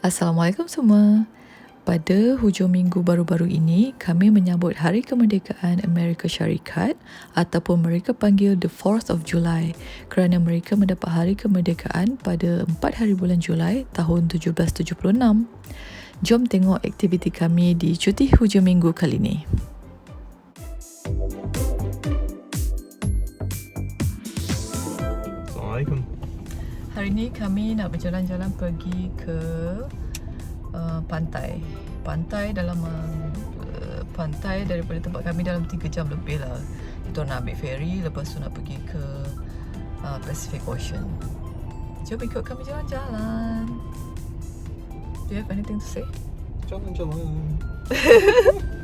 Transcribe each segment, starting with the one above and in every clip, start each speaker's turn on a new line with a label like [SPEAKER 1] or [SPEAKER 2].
[SPEAKER 1] Assalamualaikum semua. Pada hujung minggu baru-baru ini, kami menyambut Hari Kemerdekaan Amerika Syarikat ataupun mereka panggil the 4th of July kerana mereka mendapat Hari Kemerdekaan pada 4 hari bulan Julai tahun 1776. Jom tengok aktiviti kami di cuti hujung minggu kali ini. Hari ini kami nak berjalan-jalan pergi ke uh, pantai. Pantai dalam uh, pantai daripada tempat kami dalam 3 jam lebih lah. Kita nak ambil ferry lepas tu nak pergi ke uh, Pacific Ocean. Jom ikut kami jalan-jalan. Do you have anything to say?
[SPEAKER 2] Jalan-jalan.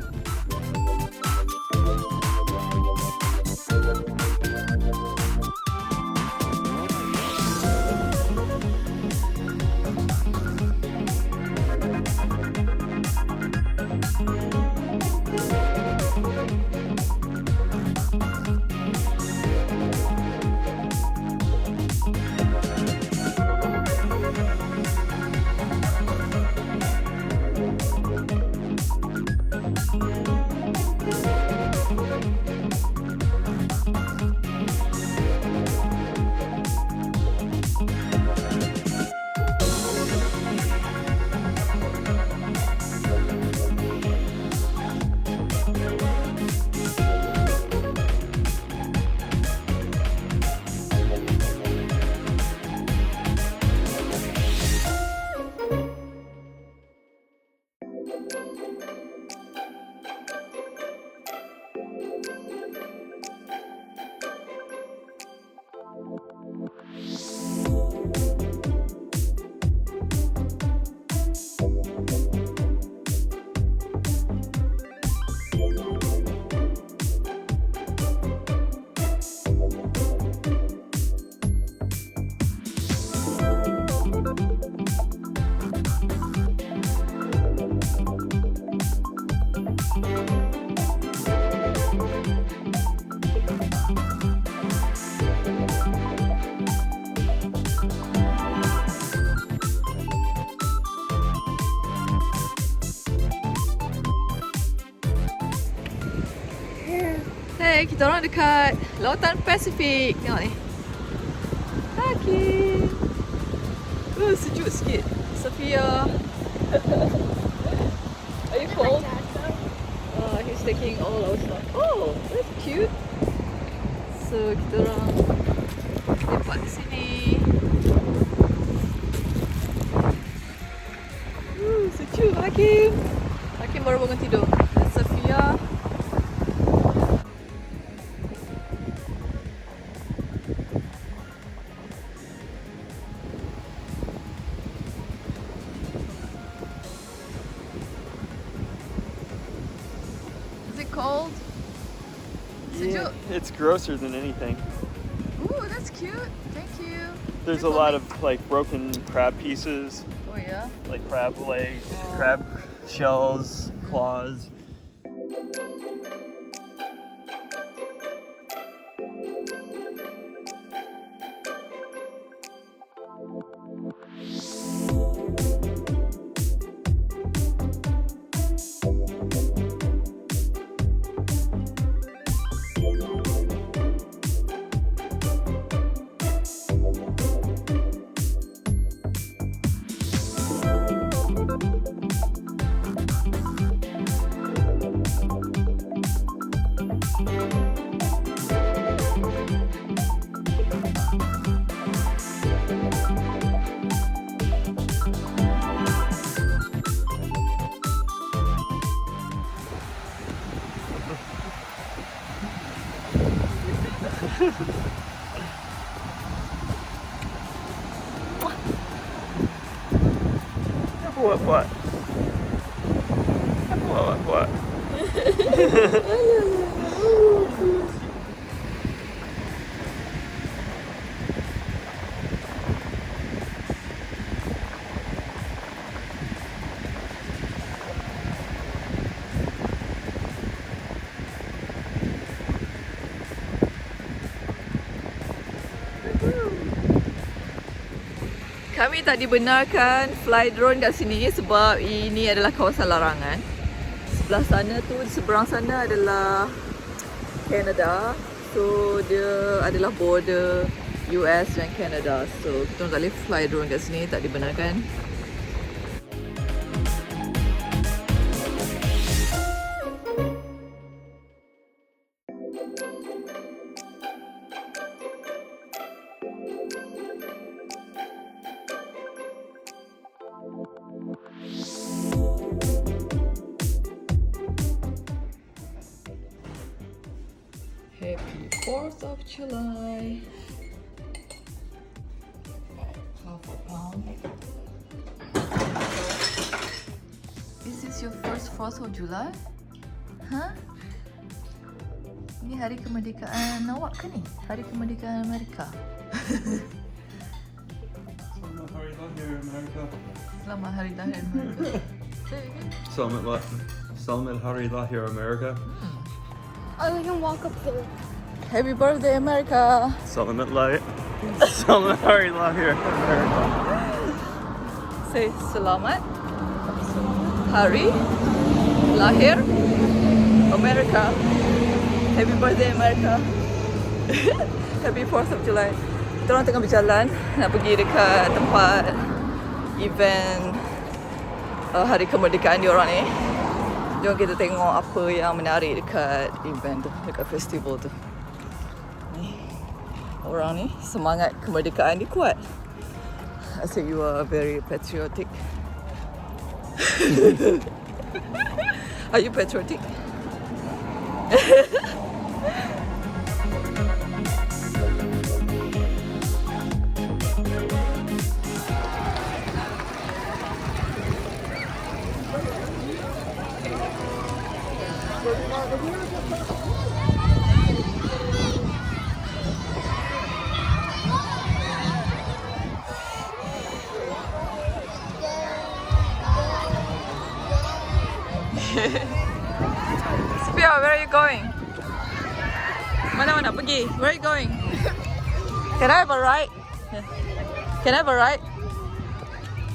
[SPEAKER 1] Kita orang dekat Lautan Pasifik. Tengok ni. Hakim. Uh, sejuk sikit. Sophia. Are you cold? Oh, he's taking all our stuff. Oh, that's cute. So, kita orang lepak di sini. Uh, sejuk Hakim. Hakim baru bangun tidur.
[SPEAKER 2] It's grosser than anything.
[SPEAKER 1] Ooh, that's cute. Thank you.
[SPEAKER 2] There's a lot of like broken crab pieces,
[SPEAKER 1] Oh yeah.
[SPEAKER 2] like crab legs, crab shells, claws. É boa, boa. É boa.
[SPEAKER 1] Kami tak dibenarkan fly drone kat sini sebab ini adalah kawasan larangan. Sebelah sana tu, di seberang sana adalah Canada. So dia adalah border US dan Canada. So kita tak boleh fly drone kat sini, tak dibenarkan. July. Half a pound. Is this your first 4th of July? Huh? Ini hari kemerdekaan awak ke ni? Hari kemerdekaan Amerika. Selamat Hari Lahir Amerika. Say it again.
[SPEAKER 2] Salman, what? Salman Hari Lahir America.
[SPEAKER 3] Oh, hmm. we can walk up there.
[SPEAKER 1] Happy birthday America.
[SPEAKER 2] Salman Light. Salman Hari Lahir America.
[SPEAKER 1] Say selamat hari lahir Amerika. Happy birthday America. Happy 4th of July. Kita orang tengah berjalan nak pergi dekat tempat event uh, hari kemerdekaan diorang ni. Jom kita tengok apa yang menarik dekat event tu, dekat festival tu. Orang ni semangat kemerdekaan dia kuat. I say you are very patriotic. are you patriotic? Sophia, where are you going? Mana mana pergi? Where are you going? Can I have a ride? Can I have a ride?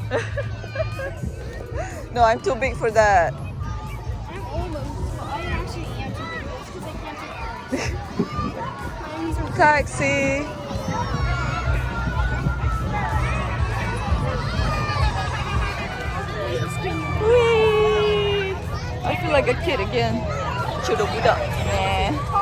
[SPEAKER 1] no, I'm too big for that.
[SPEAKER 3] I'm almost, but I actually am too big. Because I can't take My knees are
[SPEAKER 1] Taxi. like a kid again. Should have put up.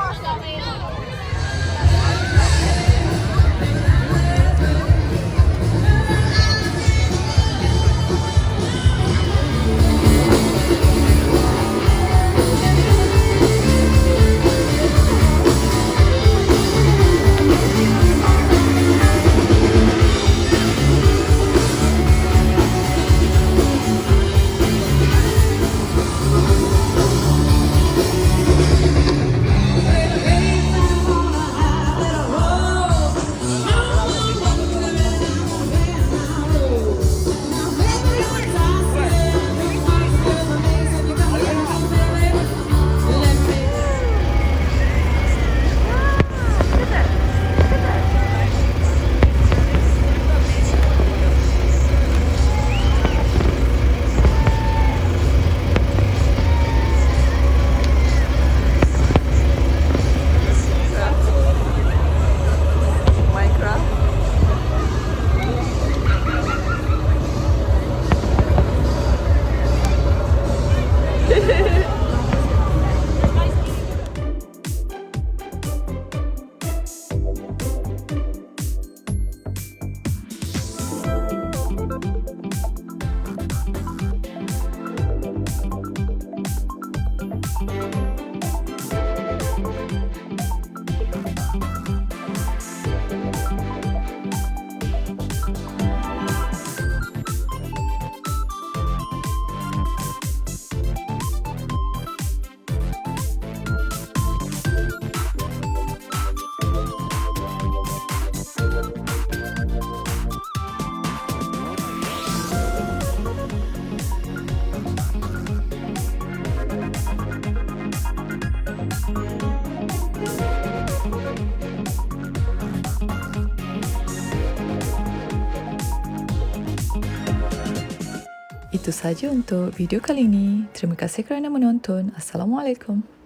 [SPEAKER 1] Itu saja untuk video kali ini. Terima kasih kerana menonton. Assalamualaikum.